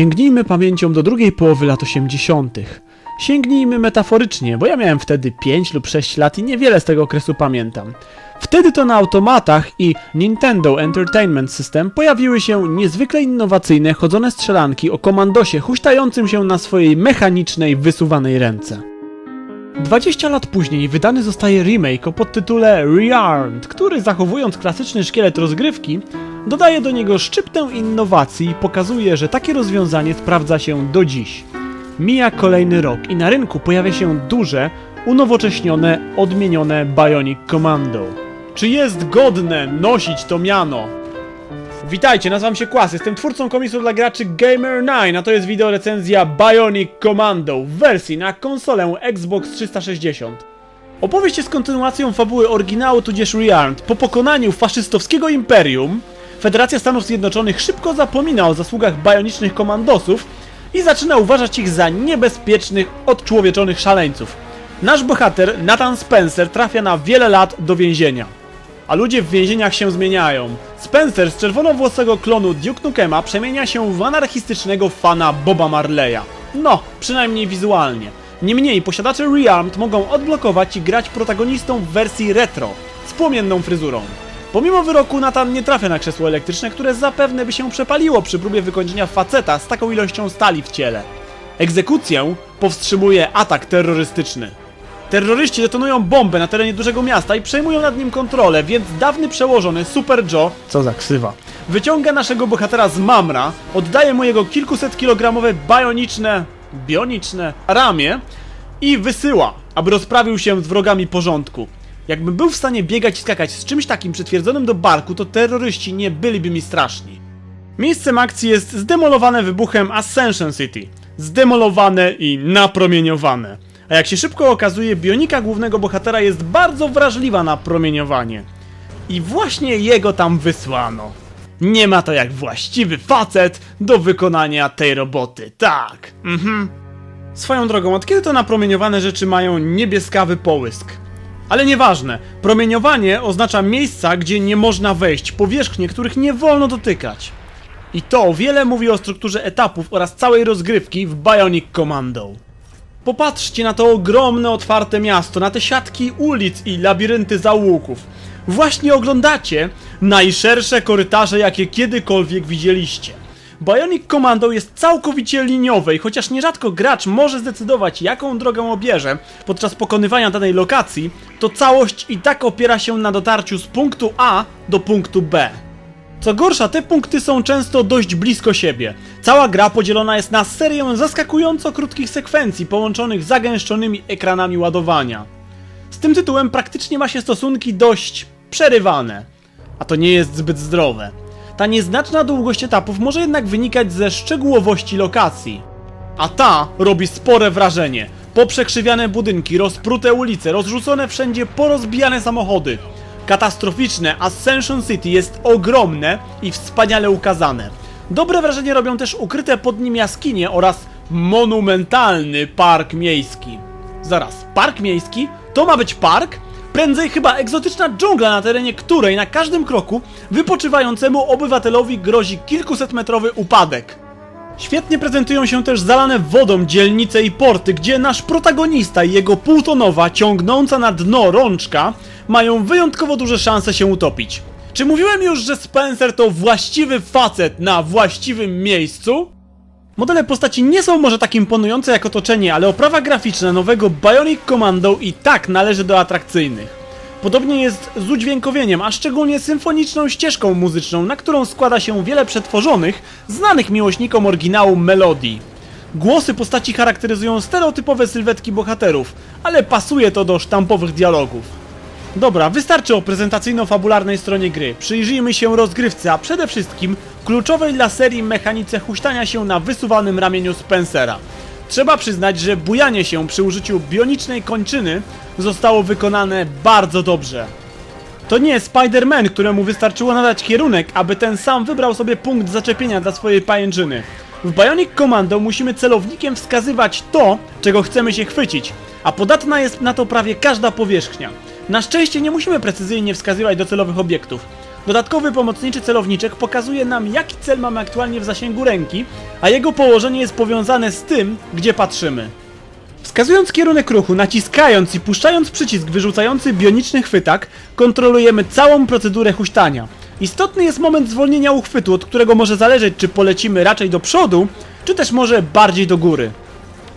Sięgnijmy pamięcią do drugiej połowy lat 80. Sięgnijmy metaforycznie, bo ja miałem wtedy 5 lub 6 lat i niewiele z tego okresu pamiętam. Wtedy to na automatach i Nintendo Entertainment System pojawiły się niezwykle innowacyjne chodzone strzelanki o komandosie huśtającym się na swojej mechanicznej, wysuwanej ręce. 20 lat później wydany zostaje remake o podtytule Rearmed, który zachowując klasyczny szkielet rozgrywki, dodaje do niego szczyptę innowacji i pokazuje, że takie rozwiązanie sprawdza się do dziś. Mija kolejny rok i na rynku pojawia się duże, unowocześnione, odmienione Bionic Commando. Czy jest godne nosić to miano? Witajcie, nazywam się Kłas, jestem twórcą komisu dla graczy Gamer9, a to jest wideo recenzja Bionic Commando w wersji na konsolę Xbox 360. Opowieść jest kontynuacją fabuły oryginału tudzież Rearmed. Po pokonaniu faszystowskiego imperium, Federacja Stanów Zjednoczonych szybko zapomina o zasługach bionicznych komandosów i zaczyna uważać ich za niebezpiecznych, odczłowieczonych szaleńców. Nasz bohater, Nathan Spencer, trafia na wiele lat do więzienia. A ludzie w więzieniach się zmieniają. Spencer z czerwonowłosego klonu Duke Nukema przemienia się w anarchistycznego fana Boba Marleya. No, przynajmniej wizualnie. Niemniej posiadacze Rearmed mogą odblokować i grać protagonistą w wersji retro, z płomienną fryzurą. Pomimo wyroku Nathan nie trafia na krzesło elektryczne, które zapewne by się przepaliło przy próbie wykończenia faceta z taką ilością stali w ciele. Egzekucję powstrzymuje atak terrorystyczny. Terroryści detonują bombę na terenie dużego miasta i przejmują nad nim kontrolę, więc dawny przełożony Super Joe, co za ksywa, wyciąga naszego bohatera z mamra, oddaje mu jego kilkuset kilogramowe bioniczne, bioniczne ramię i wysyła, aby rozprawił się z wrogami porządku. Jakbym był w stanie biegać i skakać z czymś takim przytwierdzonym do barku, to terroryści nie byliby mi straszni. Miejscem akcji jest zdemolowane wybuchem Ascension City. Zdemolowane i napromieniowane. A jak się szybko okazuje, bionika głównego bohatera jest bardzo wrażliwa na promieniowanie. I właśnie jego tam wysłano. Nie ma to jak właściwy facet do wykonania tej roboty, tak. Mhm. Swoją drogą, od kiedy to napromieniowane rzeczy mają niebieskawy połysk? Ale nieważne, promieniowanie oznacza miejsca, gdzie nie można wejść, powierzchnie, których nie wolno dotykać. I to wiele mówi o strukturze etapów oraz całej rozgrywki w Bionic Commando. Popatrzcie na to ogromne, otwarte miasto, na te siatki ulic i labirynty zaułków. Właśnie oglądacie najszersze korytarze, jakie kiedykolwiek widzieliście. Bionic Commando jest całkowicie liniowe i chociaż nierzadko gracz może zdecydować, jaką drogę obierze podczas pokonywania danej lokacji, to całość i tak opiera się na dotarciu z punktu A do punktu B. Co gorsza, te punkty są często dość blisko siebie. Cała gra podzielona jest na serię zaskakująco krótkich sekwencji połączonych zagęszczonymi ekranami ładowania. Z tym tytułem praktycznie ma się stosunki dość przerywane, a to nie jest zbyt zdrowe. Ta nieznaczna długość etapów może jednak wynikać ze szczegółowości lokacji. A ta robi spore wrażenie. Poprzekrzywiane budynki, rozprute ulice, rozrzucone wszędzie porozbijane samochody. Katastroficzne Ascension City jest ogromne i wspaniale ukazane. Dobre wrażenie robią też ukryte pod nim jaskinie oraz monumentalny park miejski. Zaraz, park miejski? To ma być park? Prędzej chyba egzotyczna dżungla, na terenie której na każdym kroku wypoczywającemu obywatelowi grozi kilkusetmetrowy upadek. Świetnie prezentują się też zalane wodą dzielnice i porty, gdzie nasz protagonista i jego półtonowa, ciągnąca na dno rączka mają wyjątkowo duże szanse się utopić. Czy mówiłem już, że Spencer to właściwy facet na właściwym miejscu? Modele postaci nie są może tak imponujące jak otoczenie, ale oprawa graficzna nowego Bionic Commando i tak należy do atrakcyjnych. Podobnie jest z udźwiękowieniem, a szczególnie symfoniczną ścieżką muzyczną, na którą składa się wiele przetworzonych, znanych miłośnikom oryginału melodii. Głosy postaci charakteryzują stereotypowe sylwetki bohaterów, ale pasuje to do sztampowych dialogów. Dobra, wystarczy o prezentacyjno-fabularnej stronie gry. Przyjrzyjmy się rozgrywce, a przede wszystkim kluczowej dla serii mechanice huśtania się na wysuwanym ramieniu Spencera. Trzeba przyznać, że bujanie się przy użyciu bionicznej kończyny zostało wykonane bardzo dobrze. To nie Spider-Man, któremu wystarczyło nadać kierunek, aby ten sam wybrał sobie punkt zaczepienia dla swojej pajęczyny. W Bionic Commando musimy celownikiem wskazywać to, czego chcemy się chwycić, a podatna jest na to prawie każda powierzchnia. Na szczęście nie musimy precyzyjnie wskazywać docelowych obiektów. Dodatkowy pomocniczy celowniczek pokazuje nam jaki cel mamy aktualnie w zasięgu ręki, a jego położenie jest powiązane z tym, gdzie patrzymy. Wskazując kierunek ruchu, naciskając i puszczając przycisk wyrzucający bioniczny chwytak, kontrolujemy całą procedurę huśtania. Istotny jest moment zwolnienia uchwytu, od którego może zależeć, czy polecimy raczej do przodu, czy też może bardziej do góry.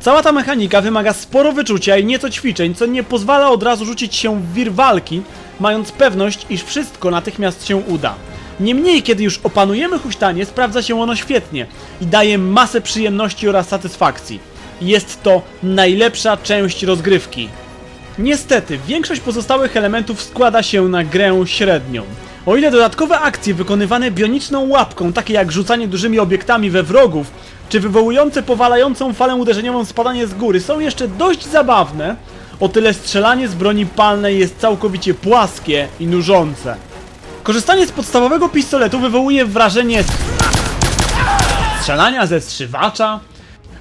Cała ta mechanika wymaga sporo wyczucia i nieco ćwiczeń, co nie pozwala od razu rzucić się w wir walki, mając pewność, iż wszystko natychmiast się uda. Niemniej, kiedy już opanujemy huśtanie, sprawdza się ono świetnie i daje masę przyjemności oraz satysfakcji. Jest to najlepsza część rozgrywki. Niestety, większość pozostałych elementów składa się na grę średnią. O ile dodatkowe akcje wykonywane bioniczną łapką, takie jak rzucanie dużymi obiektami we wrogów, czy wywołujące powalającą falę uderzeniową spadanie z góry są jeszcze dość zabawne, o tyle strzelanie z broni palnej jest całkowicie płaskie i nużące. Korzystanie z podstawowego pistoletu wywołuje wrażenie strzelania ze strzywacza,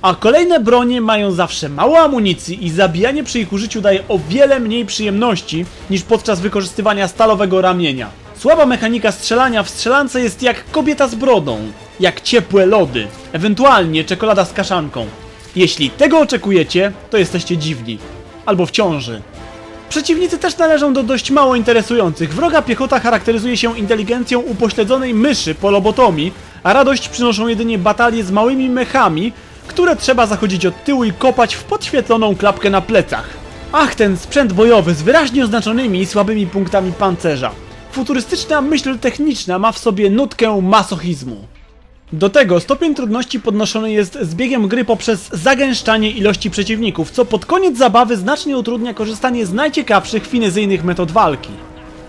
a kolejne bronie mają zawsze mało amunicji i zabijanie przy ich użyciu daje o wiele mniej przyjemności niż podczas wykorzystywania stalowego ramienia. Słaba mechanika strzelania w strzelance jest jak kobieta z brodą, jak ciepłe lody, ewentualnie czekolada z kaszanką. Jeśli tego oczekujecie, to jesteście dziwni. Albo w ciąży. Przeciwnicy też należą do dość mało interesujących. Wroga piechota charakteryzuje się inteligencją upośledzonej myszy po lobotomii, a radość przynoszą jedynie batalie z małymi mechami, które trzeba zachodzić od tyłu i kopać w podświetloną klapkę na plecach. Ach, ten sprzęt bojowy z wyraźnie oznaczonymi i słabymi punktami pancerza. Futurystyczna myśl techniczna ma w sobie nutkę masochizmu. Do tego stopień trudności podnoszony jest z biegiem gry poprzez zagęszczanie ilości przeciwników, co pod koniec zabawy znacznie utrudnia korzystanie z najciekawszych finezyjnych metod walki.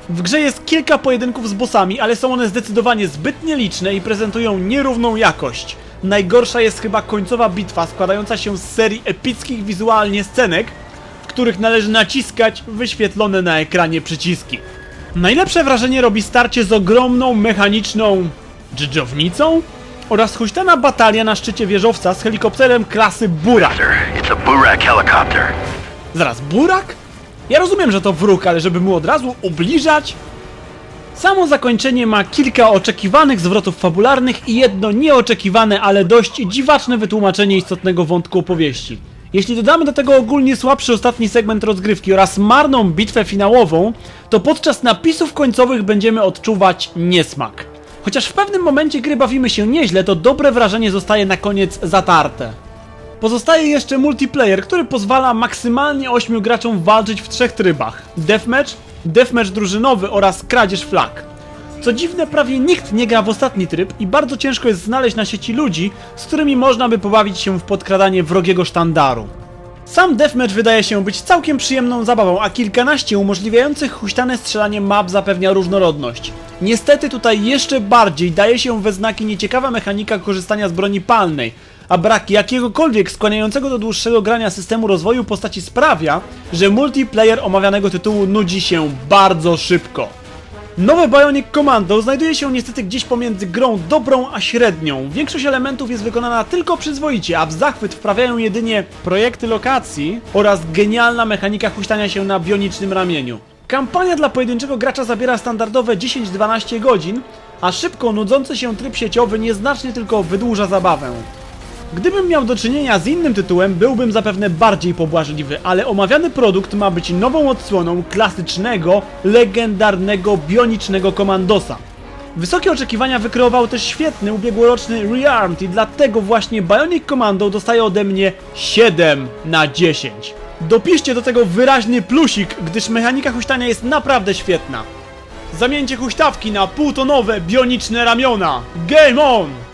W grze jest kilka pojedynków z bossami, ale są one zdecydowanie zbyt nieliczne i prezentują nierówną jakość. Najgorsza jest chyba końcowa bitwa składająca się z serii epickich wizualnie scenek, w których należy naciskać wyświetlone na ekranie przyciski. Najlepsze wrażenie robi starcie z ogromną mechaniczną dżdżownicą oraz huśtana batalia na szczycie wieżowca z helikopterem klasy Burak. Zaraz, Burak? Ja rozumiem, że to wróg, ale żeby mu od razu ubliżać? Samo zakończenie ma kilka oczekiwanych zwrotów fabularnych i jedno nieoczekiwane, ale dość dziwaczne wytłumaczenie istotnego wątku opowieści. Jeśli dodamy do tego ogólnie słabszy ostatni segment rozgrywki oraz marną bitwę finałową, to podczas napisów końcowych będziemy odczuwać niesmak. Chociaż w pewnym momencie gry bawimy się nieźle, to dobre wrażenie zostaje na koniec zatarte. Pozostaje jeszcze multiplayer, który pozwala maksymalnie 8 graczom walczyć w trzech trybach: deathmatch, deathmatch drużynowy oraz kradzież flag. Co dziwne, prawie nikt nie gra w ostatni tryb i bardzo ciężko jest znaleźć na sieci ludzi, z którymi można by pobawić się w podkradanie wrogiego sztandaru. Sam deathmatch wydaje się być całkiem przyjemną zabawą, a kilkanaście umożliwiających huśtane strzelanie map zapewnia różnorodność. Niestety tutaj jeszcze bardziej daje się we znaki nieciekawa mechanika korzystania z broni palnej, a brak jakiegokolwiek skłaniającego do dłuższego grania systemu rozwoju postaci sprawia, że multiplayer omawianego tytułu nudzi się bardzo szybko. Nowe Bionic Commando znajduje się niestety gdzieś pomiędzy grą dobrą a średnią. Większość elementów jest wykonana tylko przyzwoicie, a w zachwyt wprawiają jedynie projekty lokacji oraz genialna mechanika huśtania się na bionicznym ramieniu. Kampania dla pojedynczego gracza zabiera standardowe 10-12 godzin, a szybko nudzący się tryb sieciowy nieznacznie tylko wydłuża zabawę. Gdybym miał do czynienia z innym tytułem, byłbym zapewne bardziej pobłażliwy, ale omawiany produkt ma być nową odsłoną klasycznego, legendarnego, bionicznego komandosa. Wysokie oczekiwania wykreował też świetny ubiegłoroczny Rearmed i dlatego właśnie Bionic Commando dostaje ode mnie 7 na 10. Dopiszcie do tego wyraźny plusik, gdyż mechanika huśtania jest naprawdę świetna. Zamieńcie huśtawki na półtonowe, bioniczne ramiona. Game on!